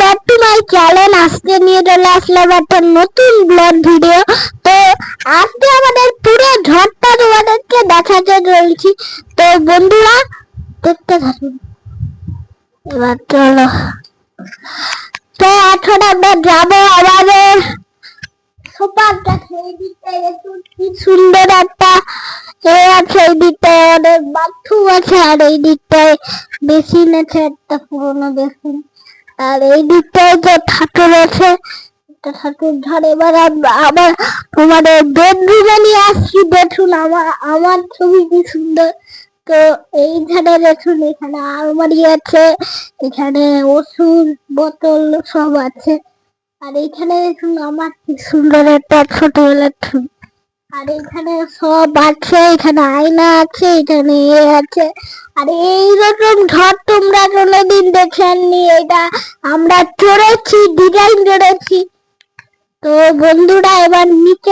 Back to my channel আজকে নিয়ে চলে আসলাম একটা নতুন ব্লগ ভিডিও তো আজকে আমাদের পুরো ঝড়টা তোমাদেরকে দেখাতে চলছি। তো বন্ধুরা, দেখতে থাকুন। এবার চলো। তো এখন আমরা যাব আমাদের কি সুন্দর একটা দিকটায় বাথরুম আছে আর এই দিকটায় বেসিন আছে একটা পুরোনো বেসিন আর এই দিকটায় যে ঠাকুর আছে, একটা ঠাকুর ঘর এবার আবার তোমাদের বেডরুমে নিয়ে আসছি। দেখুন, আমার আমার ছবি কি সুন্দর। তো এইখানে দেখুন, এখানে আলমারি আছে, এখানে ওষুধ বোতল সব আছে। আর এইখানে দেখুন, আমার কি সুন্দর একটা ছোটবেলার ছবি। আর এখানে সব আছে, এখানে আয়না আছে, এখানে এ আছে। আর এইরকম ঘর দেখেননি এটা আমরা চড়েছি ডিজাইন করেছি তো বন্ধুরা এবার নিচ